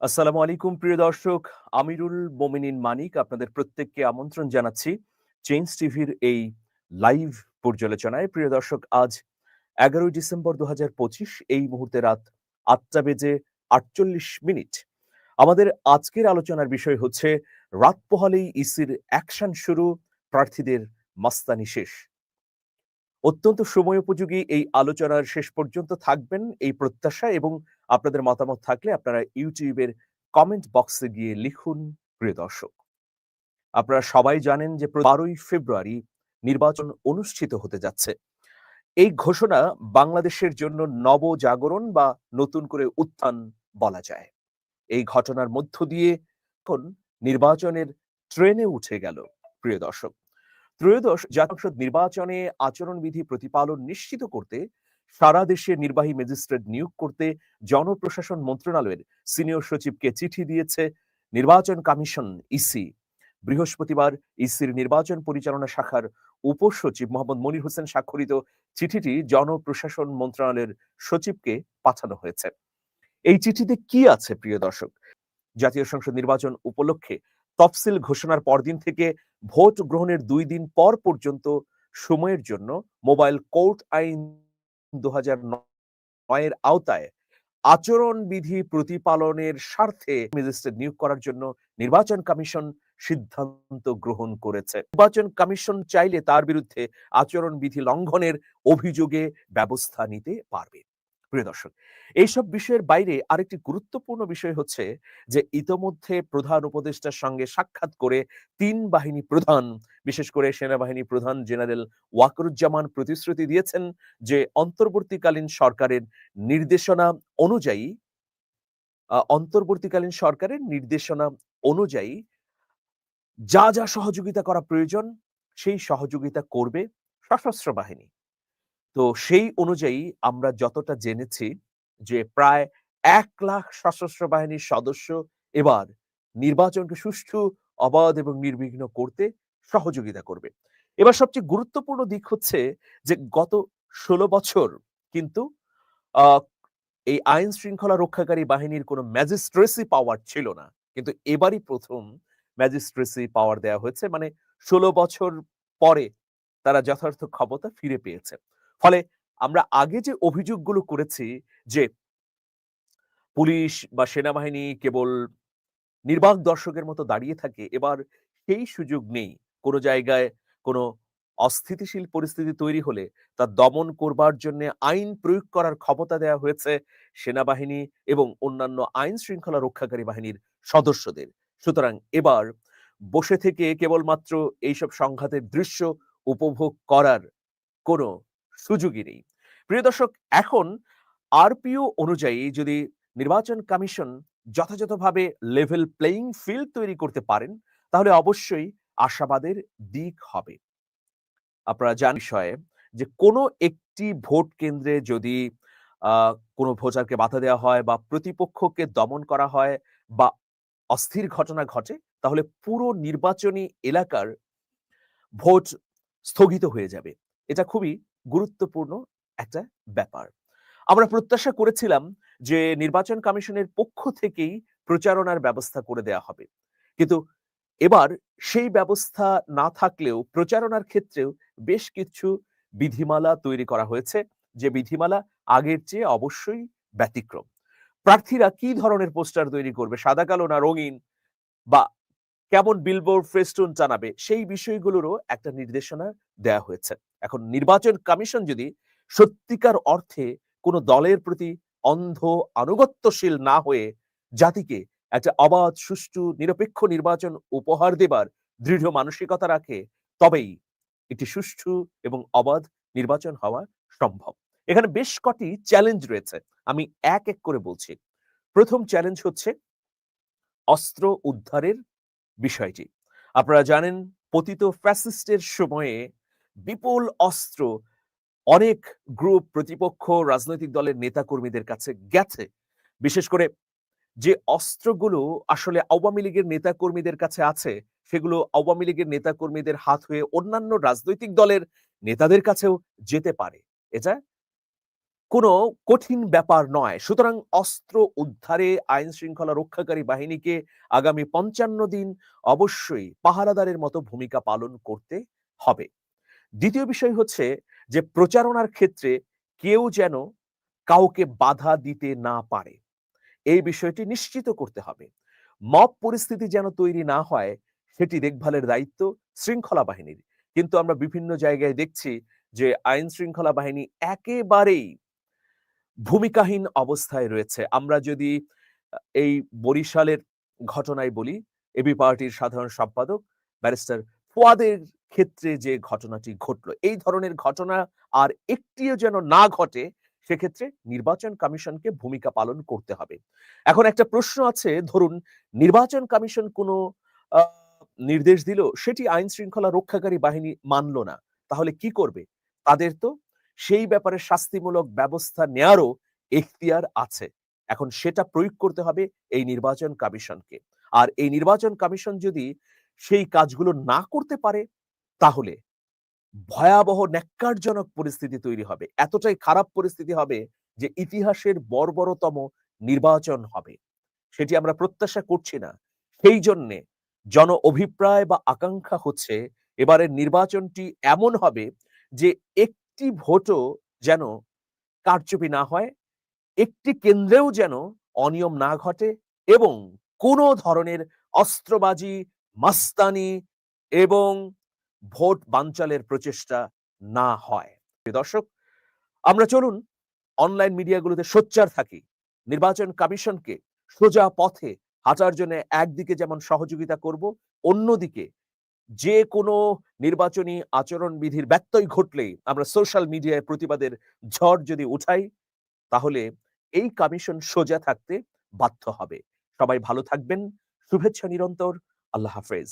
আসসালামু আলাইকুম, প্রিয় দর্শক। আমিরুল মোমিনিন মানিক আপনাদের প্রত্যেককে আমন্ত্রণ জানাচ্ছি চেঞ্জ টিভির এই লাইভ পর্যালোচনায়। প্রিয় দর্শক, আজ এগারোই ডিসেম্বর দু হাজার পঁচিশ, এই মুহূর্তে রাত আটটা বেজে আটচল্লিশ মিনিট। আমাদের আজকের আলোচনার বিষয় হচ্ছে, রাত পোহালেই ইসির অ্যাকশন শুরু, প্রার্থীদের মাস্তানি শেষ। অত্যন্ত সময় উপযোগী এই আলোচনার শেষ পর্যন্ত থাকবেন এই প্রত্যাশা এবং আপনাদের মতামত থাকলে আপনারা ইউটিউবের কমেন্ট বক্সে গিয়ে লিখুন, প্রিয় দর্শক। আপনারা সবাই জানেন যে বারোই ফেব্রুয়ারি নির্বাচন অনুষ্ঠিত হতে যাচ্ছে। এই ঘোষণা বাংলাদেশের জন্য নবজাগরণ বা নতুন করে উত্থান বলা যায়। এই ঘটনার মধ্য দিয়ে নির্বাচনের ট্রেনে উঠে গেল, প্রিয় দর্শক। ত্রয়োদশ জাতীয় সংসদ নির্বাচনে আচরণবিধি প্রতিপালন নিশ্চিত করতে, সারা দেশে নির্বাহী ম্যাজিস্ট্রেট নিয়োগ করতে জনপ্রশাসন মন্ত্রণালয়ের সিনিয়র সচিবকে চিঠি দিয়েছে নির্বাচন কমিশন ইসি। বৃহস্পতিবার ইসির নির্বাচন পরিচালনা শাখার উপসচিব মোহাম্মদ মনির হোসেন স্বাক্ষরিত চিঠিটি জনপ্রশাসন মন্ত্রণালয়ের সচিবকে পাঠানো হয়েছে। এই চিঠিতে কি আছে প্রিয় দর্শক? জাতীয় সংসদ নির্বাচন উপলক্ষে তফসিল ঘোষণার পরদিন থেকে ভোট গ্রহণের দুই দিন পর পর্যন্ত সময়ের জন্য মোবাইল কোর্ট আইন দু নয়ের আওতায় আচরণবিধি প্রতিপালনের স্বার্থে ম্যাজিস্ট্রেট নিয়োগ করার জন্য নির্বাচন কমিশন সিদ্ধান্ত গ্রহণ করেছে। নির্বাচন কমিশন চাইলে তার বিরুদ্ধে আচরণবিধি লঙ্ঘনের অভিযোগে ব্যবস্থা নিতে পারবে। প্রিয় দর্শক, এইসব বিষয়ের বাইরে আরেকটি গুরুত্বপূর্ণ বিষয় হচ্ছে যে, ইতোমধ্যে প্রধান উপদেষ্টার সঙ্গে সাক্ষাৎ করে তিন বাহিনী প্রধান, বিশেষ করে সেনাবাহিনী প্রধান জেনারেল ওয়াকরুজ্জামান প্রতিশ্রুতি দিয়েছেন যে, অন্তর্বর্তীকালীন সরকারের নির্দেশনা অনুযায়ী অন্তর্বর্তীকালীন সরকারের নির্দেশনা অনুযায়ী যা যা সহযোগিতা করা প্রয়োজন, সেই সহযোগিতা করবে সশস্ত্র বাহিনী। তো সেই অনুযায়ী আমরা যতটা জেনেছি যে প্রায় এক লাখ সশস্ত্র বাহিনীর সদস্য এবার নির্বাচনকে সুষ্ঠু, অবাধ এবং নির্বিঘ্ন করতে সহযোগিতা করবে। এবার সবচেয়ে গুরুত্বপূর্ণ দিক হচ্ছে যে গত ষোলো বছর কিন্তু এই আইন শৃঙ্খলা রক্ষাকারী বাহিনীর কোনো ম্যাজিস্ট্রেসি পাওয়ার ছিল না। কিন্তু এবারই প্রথম ম্যাজিস্ট্রেসি পাওয়ার দেওয়া হয়েছে। মানে ষোলো বছর পরে তারা যথার্থ ক্ষমতা ফিরে পেয়েছে। ফলে আমরা আগে যে অভিযোগগুলো করেছি যে পুলিশ বা সেনাবাহিনী কেবল নির্বাক দর্শকের মতো দাঁড়িয়ে থাকে, এবার সেই সুযোগ নেই। কোনো জায়গায় কোনো অস্থিতিশীল পরিস্থিতি তৈরি হলে তা দমন করবার জন্য আইন প্রয়োগ করার ক্ষমতা দেওয়া হয়েছে সেনাবাহিনী এবং অন্যান্য আইন শৃঙ্খলা রক্ষাকারী বাহিনীর সদস্যদের। সুতরাং এবার বসে থেকে কেবলমাত্র এইসব সংঘাতের দৃশ্য উপভোগ করার কোনো সুযোগই নেই। প্রিয় দর্শক, এখন আরপিও অনুযায়ী যদি নির্বাচন কমিশন যথাযথভাবে লেভেল প্লেইং ফিল্ড তৈরি করতে পারেন, তাহলে অবশ্যই আশাবাদের দিক হবে। আপনারা জান বিষয়ে যে কোনো একটি ভোট কেন্দ্রে যদি কোনো ভোটারকে বাধা দেওয়া হয় বা প্রতিপক্ষকে দমন করা হয় বা অস্থির ঘটনা ঘটে, তাহলে পুরো নির্বাচনী এলাকার ভোট স্থগিত হয়ে যাবে। এটা খুবই গুরুত্বপূর্ণ একটা ব্যাপার। আমরা প্রত্যাশা করেছিলাম যে নির্বাচন কমিশনের পক্ষ থেকেই প্রচারণার ব্যবস্থা করে দেয়া হবে। কিন্তু এবার সেই ব্যবস্থা না থাকলেও প্রচারণার ক্ষেত্রেও বেশ কিছু বিধিমালা তৈরি করা হয়েছে, যে বিধিমালা আগের চেয়ে অবশ্যই ব্যতিক্রম। প্রার্থীরা কি ধরনের পোস্টার তৈরি করবে, সাদা, কালো না রঙিন? বা কেমন বিলবোর্ড ফেস্টুন জানাবে, সেই বিষয়গুলোরও একটা নির্দেশনা দেয়া হয়েছে। এখন নির্বাচন কমিশন যদি সত্যিকার অর্থে কোনো দলের প্রতি অন্ধ, আনুগত্যশীল না হয়ে জাতিকে একটা অবাধ, সুষ্ঠু, নিরপেক্ষ নির্বাচন উপহার দেবার দৃঢ় মানসিকতা রাখে, তবেই একটি সুষ্ঠু এবং অবাধ নির্বাচন হওয়া সম্ভব। এখানে বেশ কটি চ্যালেঞ্জ রয়েছে, আমি এক এক করে বলছি। প্রথম চ্যালেঞ্জ হচ্ছে অস্ত্র উদ্ধারের বিষয়টি। আপনারা জানেন, পতিত ফ্যাসিস্টের সময়ে বিপুল অস্ত্র অনেক গ্রুপ প্রতিপক্ষ রাজনৈতিক দলের নেতাকর্মীদের কাছে গেছে বিশেষ করে যে অস্ত্রগুলো আসলে আওয়ামী লীগের নেতাকর্মীদের কাছে আছে, সেগুলো আওয়ামী লীগের নেতাকর্মীদের হাত হয়ে অন্যান্য রাজনৈতিক দলের নেতাদের কাছেও যেতে পারে এটা কোনো কঠিন ব্যাপার নয়। সুতরাং অস্ত্র উদ্ধারে, আইন শৃঙ্খলা রক্ষাকারী বাহিনীকে আগামী ৫৫ দিন অবশ্যই পাহারাদারের মতো ভূমিকা পালন করতে হবে। দ্বিতীয় বিষয় হচ্ছে যে প্রচারণার ক্ষেত্রে কেউ যেন কাউকে বাধা দিতে না পারে। এই বিষয়টি নিশ্চিত করতে হবে। মব পরিস্থিতি যেন তৈরি না হয় সেটি দেখভালের দায়িত্ব শৃঙ্খলা বাহিনীর। কিন্তু আমরা বিভিন্ন জায়গায় দেখছি যে আইন শৃঙ্খলা বাহিনী একেবারেই ভূমিকাহীন অবস্থায় রয়েছে। আমরা যদি এই বরিশালের ঘটনায় বলি, এবি পার্টির সাধারণ সম্পাদক ব্যারিস্টার ফুয়াদের ক্ষেত্রে যে ঘটনাটি ঘটল, এই ধরনের ঘটনা আর একটিও যেন না ঘটে সেক্ষেত্রে নির্বাচন কমিশনকে ভূমিকা পালন করতে হবে। এখন একটা প্রশ্ন আছে ধরুন নির্বাচন কমিশন কোনো নির্দেশ দিল সেটি আইন শৃঙ্খলা রক্ষাকারী বাহিনী মানল না। তাহলে কি করবে? তাদের তো সেই ব্যাপারে শাস্তিমূলক ব্যবস্থা নেয়ারও এখতিয়ার আছে। এখন সেটা প্রয়োগ করতে হবে এই নির্বাচন কমিশনকে। আর এই নির্বাচন কমিশন যদি সেই কাজগুলো না করতে পারে তাহলে ভয়াবহ ন্যক্কারজনক পরিস্থিতি তৈরি হবে। এতটাই খারাপ পরিস্থিতি হবে যে ইতিহাসের বর্বরতম নির্বাচন হবে। সেটি আমরা প্রত্যাশা করছি না। সেই জন্যে জন অভিপ্রায় বা আকাঙ্ক্ষা হচ্ছে এবারের নির্বাচনটি এমন হবে যে একটি ভোটও যেন কারচুপি না হয়, একটি কেন্দ্রেও যেন অনিয়ম না ঘটে এবং কোনো ধরনের অস্ত্রবাজি, মাস্তানি এবং ভোট বানচালের প্রচেষ্টা না হয়। দর্শক, আমরা চলুন অনলাইন মিডিয়াগুলোতে সোচ্চার থাকি। নির্বাচন কমিশনকে সোজা পথে হাঁটার জন্য একদিকে যেমন সহযোগিতা করব, অন্যদিকে যে কোনো নির্বাচনী আচরণবিধির ব্যত্যয় ঘটলেই আমরা সোশ্যাল মিডিয়ায় প্রতিবাদের ঝড় যদি উঠাই, তাহলে এই কমিশন সোজা থাকতে বাধ্য হবে। সবাই ভালো থাকবেন। শুভেচ্ছা নিরন্তর। আল্লাহ হাফেজ।